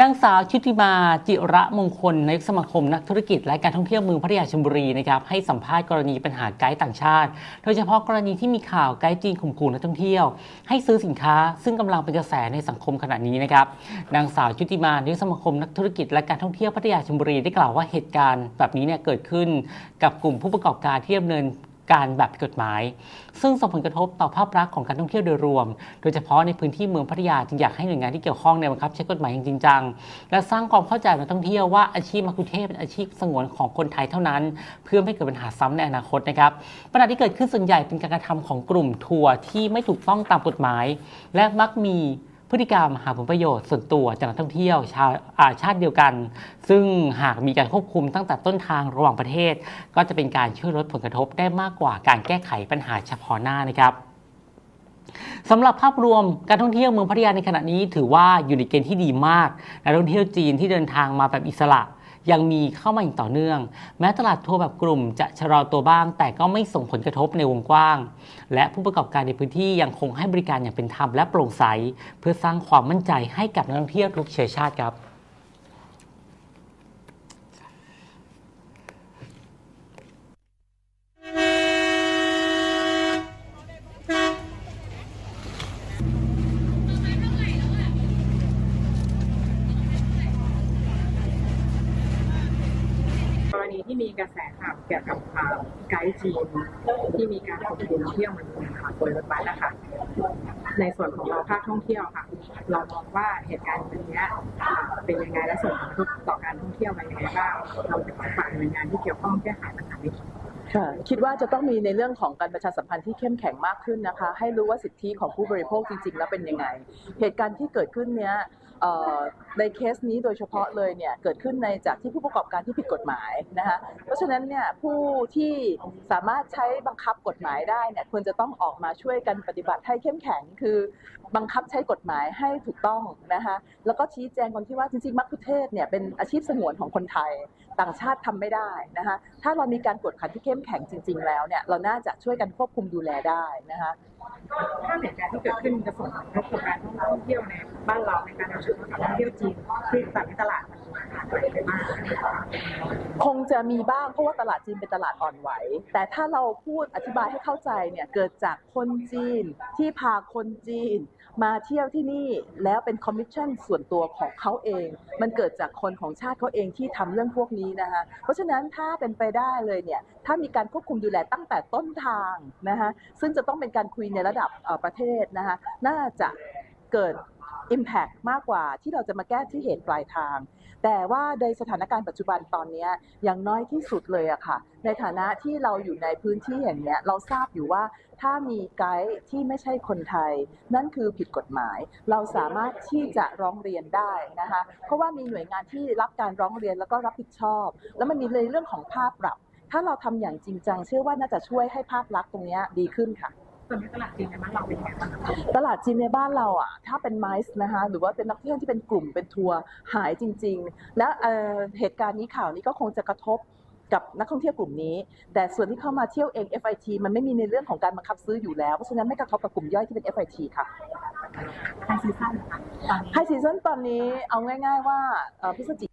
นางสาวชุติมาจิระมงคลนายกสมาคมนักธุรกิจและการท่องเที่ยวเมืองพัทยาชลบุรีนะครับให้สัมภาษณ์กรณีปัญหาไกด์ต่างชาติ โดยเฉพาะกรณีที่มีข่าวไกด์จีนข่มขู่นักท่องเที่ยว ให้ซื้อสินค้าซึ่งกำลังเป็นกระแสในสังคมขณะนี้นะครับนางสาวชุติมานายกสมาคมนักธุรกิจและการท่องเที่ยวพัทยาชลบุรีได้กล่าวว่าเหตุการณ์แบบนี้เนี่ยเกิดขึ้น กับกลุ่มผู้ประกอบการที่ดำเนิน การแบบผิดกฎหมาย ซึ่งส่งผลกระทบต่อภาพลักษณ์ของการท่องเที่ยวโดยรวม โดยเฉพาะในพื้นที่เมืองพัทยาจึงอยากให้หน่วยงานที่เกี่ยวข้องเนี่ยบังคับใช้กฎหมายอย่างจริงจังและสร้างความเข้าใจกับนักท่องเที่ยวว่าอาชีพมักคุเทศเป็นอาชีพสงวนของคนไทยเท่านั้น เพื่อไม่ให้เกิดปัญหาซ้ำในอนาคตนะครับปัญหาที่เกิดขึ้นส่วนใหญ่เป็นการกระทำของกลุ่มทัวร์ที่ไม่ถูกต้องตามกฎหมาย และมักมี พฤติกรรมหาผลประโยชน์ส่วนตัวจากนักท่องเที่ยวชาวอาชาติเดียวกัน ซึ่งหากมีการควบคุมตั้งแต่ต้นทางระหว่างประเทศ ก็จะเป็นการช่วยลดผลกระทบได้มากกว่าการแก้ไขปัญหาเฉพาะหน้านะครับสำหรับภาพรวมการท่องเที่ยวเมืองพัทยาในขณะนี้ถือว่าอยู่ในเกณฑ์ที่ดีมากนักท่องเที่ยวจีนที่เดินทางมาแบบอิสระ ยังมีเข้ามาอย่างต่อเนื่อง แม้ตลาดทัวร์แบบกลุ่มจะชะลอตัวบ้าง แต่ก็ไม่ส่งผลกระทบในวงกว้าง และผู้ประกอบการในพื้นที่ยังคงให้บริการอย่างเป็นธรรมและโปร่งใส เพื่อสร้างความมั่นใจให้กับนักท่องเที่ยวทุกเชื้อชาติครับ ณีที่มีกระแสข่าวเกี่ยวกับไกด์จีนที่มีการข่มขู่นักเที่ยวมันค่ะโดยรถบัสนะคะในส่วนของเราภาคท่องเที่ยวค่ะ เรามองว่าเหตุการณ์แบบนี้เป็นยังไงและส่งผลกระทบต่อการท่องเที่ยวไปยังไงบ้างเราจะฝากหน่วยงานที่เกี่ยวข้องแก้ไขปัญหานี้ ค่ะคิดว่าจะต้องมีในเรื่องของการประชาสัมพันธ์ที่เข้มแข็งมากขึ้นนะคะ ให้รู้ว่าสิทธิของผู้บริโภคจริง ๆ แล้วเป็นยังไง เหตุการณ์ที่เกิดขึ้นเนี้ยในเคสนี้โดยเฉพาะเลยเนี่ยเกิดขึ้นในจากที่ผู้ประกอบการที่ผิดกฎหมายนะคะเพราะฉะนั้นเนี่ยผู้ที่สามารถใช้บังคับกฎหมายได้เนี่ยควรจะต้องออกมาช่วยกันปฏิบัติให้เข้มแข็ง คือบังคับใช้กฎหมายให้ถูกต้องนะคะแล้วก็ชี้แจงคนที่ว่าจริงๆมัคคุเทศก์เนี่ยเป็นอาชีพสงวนของคนไทย ต่างชาติทำไม่ได้นะคะถ้าเรามีการกวดขันที่เข้มแข็งจริง ๆ แล้วเนี่ยเราน่าจะช่วยกันควบคุมดูแลได้นะคะถ้าเหตุการณ์ที่เกิดขึ้นจะส่งผลกระทบกับการท่องเที่ยวในบ้านเราในการนำเสนอกับท่องเที่ยวจีนที่ตลาดตลาดมัน คงจะมีบ้างเพราะว่าตลาดจีนเป็นตลาดอ่อนไหว แต่ถ้าเราพูดอธิบายให้เข้าใจเนี่ยเกิดจากคนจีนที่พาคนจีน มาเที่ยวที่นี่แล้วเป็นคอมมิชชั่นส่วนตัวของเขาเอง มันเกิดจากคนของชาติเขาเองที่ทำเรื่องพวกนี้นะคะเพราะฉะนั้นถ้าเป็นไปได้เลยเนี่ยถ้ามีการควบคุมดูแลตั้งแต่ต้นทางนะคะซึ่งจะต้องเป็นการคุยในระดับประเทศนะคะน่าจะเกิด Impact มากกว่าที่เราจะมาแก้ที่เหตุปลายทาง แต่ว่าในสถานการณ์ปัจจุบันตอนนี้อย่างน้อยที่สุดเลยอะค่ะ ในฐานะที่เราอยู่ในพื้นที่อย่างเนี้ยเราทราบอยู่ว่าถ้ามีไกด์ที่ไม่ใช่คนไทย นั่นคือผิดกฎหมาย เราสามารถที่จะร้องเรียนได้นะคะเพราะว่ามีหน่วยงานที่รับการร้องเรียนแล้วก็รับผิดชอบ แล้วมันมีในเรื่องของภาพปรับ ถ้าเราทำอย่างจริงจัง เชื่อว่าน่าจะช่วยให้ภาพลักษณ์ตรงเนี้ยดีขึ้นค่ะ ส่วนในตลาดจีนในบ้านเราเป็นยังไงบ้างคะตลาดจีนในบ้านเราอะถ้าเป็นไมซ์นะคะหรือว่าเป็นนักท่องเที่ยวที่เป็นกลุ่มเป็นทัวร์หายจริง ๆ และเอ่อเหตุการณ์นี้ข่าวนี้ก็คงจะกระทบกับนักท่องเที่ยวกลุ่มนี้ แต่ส่วนที่เข้ามาเที่ยวเอง FIT มันไม่มีในเรื่องของการบังคับซื้ออยู่แล้ว เพราะฉะนั้นไม่กระทบกับกลุ่มย่อยที่เป็น FIT ค่ะไฮซีซั่นนะคะตอนนี้ไฮซีซันตอนนี้เอาง่าย ๆ ว่าเอ่อพฤศจิ